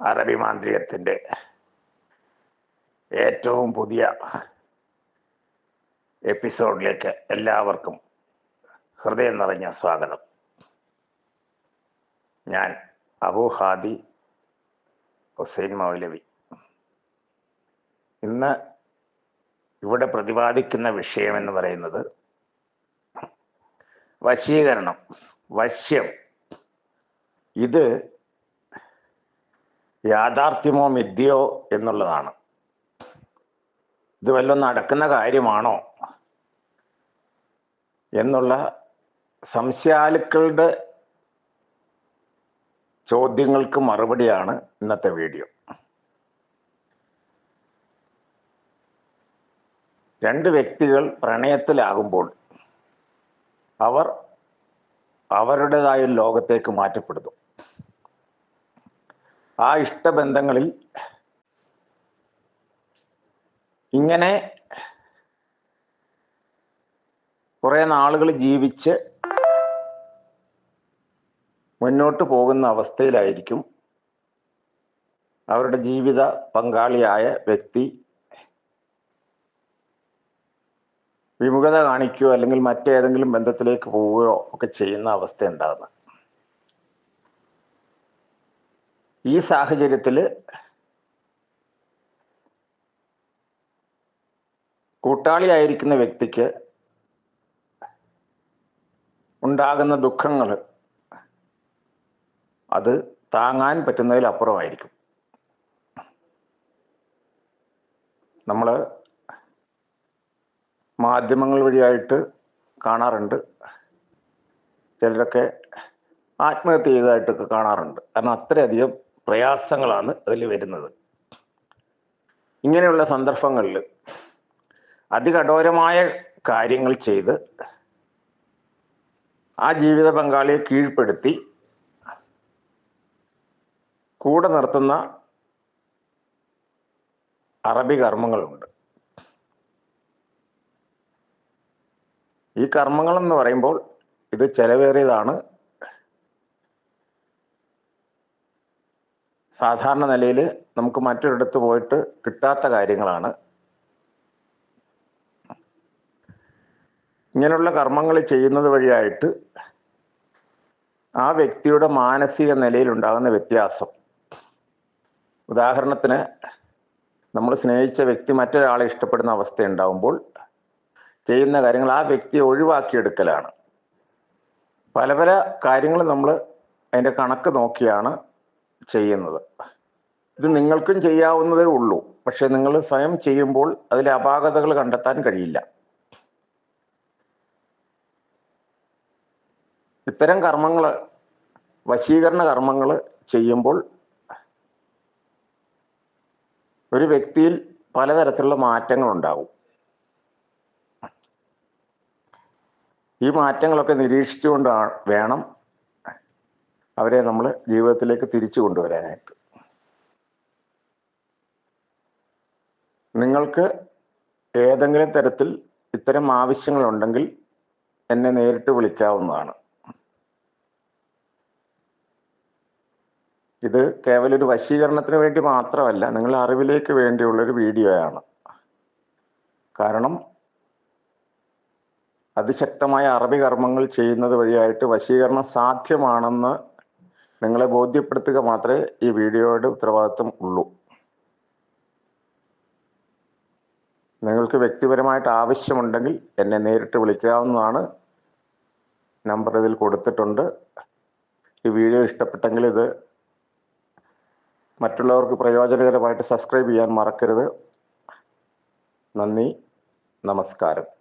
അറബി മാന്ത്രികത്തിന്റെ ഏറ്റവും പുതിയ എപ്പിസോഡിലേക്ക് എല്ലാവർക്കും ഹൃദയം നിറഞ്ഞ സ്വാഗതം. ഞാൻ അബു ഹാദി ഹുസൈൻ മൗലവി. ഇന്ന് ഇവിടെ പ്രതിപാദിക്കുന്ന വിഷയം എന്ന് പറയുന്നത് വശീകരണം വശ്യം. ഇത് യാഥാർത്ഥ്യമോ മിഥ്യയോ എന്നുള്ളതാണ്. ഇത് വല്ലതും നടക്കുന്ന കാര്യമാണോ എന്നുള്ള സംശയാലുക്കളുടെ ചോദ്യങ്ങൾക്ക് മറുപടിയാണ് ഇന്നത്തെ വീഡിയോ. രണ്ട് വ്യക്തികൾ പ്രണയത്തിലാകുമ്പോൾ അവർ അവരുടേതായ ലോകത്തേക്ക് മാറ്റപ്പെടുന്നു. ആ ഇഷ്ടബന്ധങ്ങളിൽ ഇങ്ങനെ കുറെ നാളുകൾ ജീവിച്ച് മുന്നോട്ട് പോകുന്ന അവസ്ഥയിലായിരിക്കും അവരുടെ ജീവിത പങ്കാളിയായ വ്യക്തി വിമുഖത കാണിക്കുകയോ അല്ലെങ്കിൽ മറ്റേതെങ്കിലും ബന്ധത്തിലേക്ക് പോവുകയോ ഒക്കെ ചെയ്യുന്ന അവസ്ഥ ഉണ്ടാകുന്നത് ഈ സാഹചര്യത്തിൽ കൂട്ടാളിയായിരിക്കുന്ന വ്യക്തിക്ക് ഉണ്ടാകുന്ന ദുഃഖങ്ങൾ അത് താങ്ങാൻ പറ്റുന്നതിലപ്പുറമായിരിക്കും നമ്മൾ മാധ്യമങ്ങൾ വഴിയായിട്ട് കാണാറുണ്ട്. ചിലരൊക്കെ ആത്മഹത്യ ചെയ്തതായിട്ടൊക്കെ കാണാറുണ്ട്. കാരണം അത്രയധികം പ്രയാസങ്ങളാണ് അതിൽ വരുന്നത്. ഇങ്ങനെയുള്ള സന്ദർഭങ്ങളിൽ അതികഠോരമായ കാര്യങ്ങൾ ചെയ്ത് ആ ജീവിത പങ്കാളിയെ കീഴ്പ്പെടുത്തി കൂടെ നിർത്തുന്ന അറബി കർമ്മങ്ങളുണ്ട്. ഈ കർമ്മങ്ങളെന്ന് പറയുമ്പോൾ ഇത് ചെലവേറിയതാണ്. സാധാരണ നിലയിൽ നമുക്ക് മറ്റൊരിടത്ത് പോയിട്ട് കിട്ടാത്ത കാര്യങ്ങളാണ്. ഇങ്ങനെയുള്ള കർമ്മങ്ങൾ ചെയ്യുന്നത് വഴിയായിട്ട് ആ വ്യക്തിയുടെ മാനസിക നിലയിൽ ഉണ്ടാകുന്ന വ്യത്യാസം. ഉദാഹരണത്തിന് നമ്മൾ സ്നേഹിച്ച വ്യക്തി മറ്റൊരാളെ ഇഷ്ടപ്പെടുന്ന അവസ്ഥ ഉണ്ടാകുമ്പോൾ ചെയ്യുന്ന കാര്യങ്ങൾ ആ വ്യക്തിയെ ഒഴിവാക്കിയെടുക്കലാണ്. പല പല കാര്യങ്ങൾ നമ്മൾ അതിന്റെ കണക്ക് നോക്കിയാണ് ചെയ്യുന്നത്. ഇത് നിങ്ങൾക്കും ചെയ്യാവുന്നതേ ഉള്ളൂ. പക്ഷെ നിങ്ങൾ സ്വയം ചെയ്യുമ്പോൾ അതിലെ അപാകതകൾ കണ്ടെത്താൻ കഴിയില്ല. ഇത്തരം കർമ്മങ്ങൾ വശീകരണ കർമ്മങ്ങൾ ചെയ്യുമ്പോൾ ഒരു വ്യക്തിയിൽ പലതരത്തിലുള്ള മാറ്റങ്ങൾ ഉണ്ടാകും ഈ മാറ്റങ്ങളൊക്കെ നിരീക്ഷിച്ചുകൊണ്ട് വേണം അവരെ നമ്മൾ ജീവിതത്തിലേക്ക് തിരിച്ചു കൊണ്ടുവരാനായിട്ട്. നിങ്ങൾക്ക് ഏതെങ്കിലും തരത്തിൽ ഇത്തരം ആവശ്യങ്ങളുണ്ടെങ്കിൽ എന്നെ നേരിട്ട് വിളിക്കാവുന്നതാണ്. ഇത് കേവലം ഒരു വശീകരണത്തിന് വേണ്ടി മാത്രമല്ല നിങ്ങളുടെ അറിവിലേക്ക് വേണ്ടിയുള്ള വേണ്ടിയുള്ളൊരു വീഡിയോയാണ്. കാരണം അതിശക്തമായ അറബി കർമ്മങ്ങൾ ചെയ്യുന്നത് വഴിയായിട്ട് വശീകരണം സാധ്യമാണെന്ന് നിങ്ങളെ ബോധ്യപ്പെടുത്തുക മാത്രമേ ഈ വീഡിയോയുടെ ഉത്തരവാദിത്വം ഉള്ളൂ. നിങ്ങൾക്ക് വ്യക്തിപരമായിട്ട് ആവശ്യമുണ്ടെങ്കിൽ എന്നെ നേരിട്ട് വിളിക്കാവുന്നതാണ്. നമ്പർ ഇതിൽ കൊടുത്തിട്ടുണ്ട്. ഈ വീഡിയോ ഇഷ്ടപ്പെട്ടെങ്കിൽ ഇത് മറ്റുള്ളവർക്ക് പ്രയോജനകരമായിട്ട് സബ്സ്ക്രൈബ് ചെയ്യാൻ മറക്കരുത്. നന്ദി. നമസ്കാരം.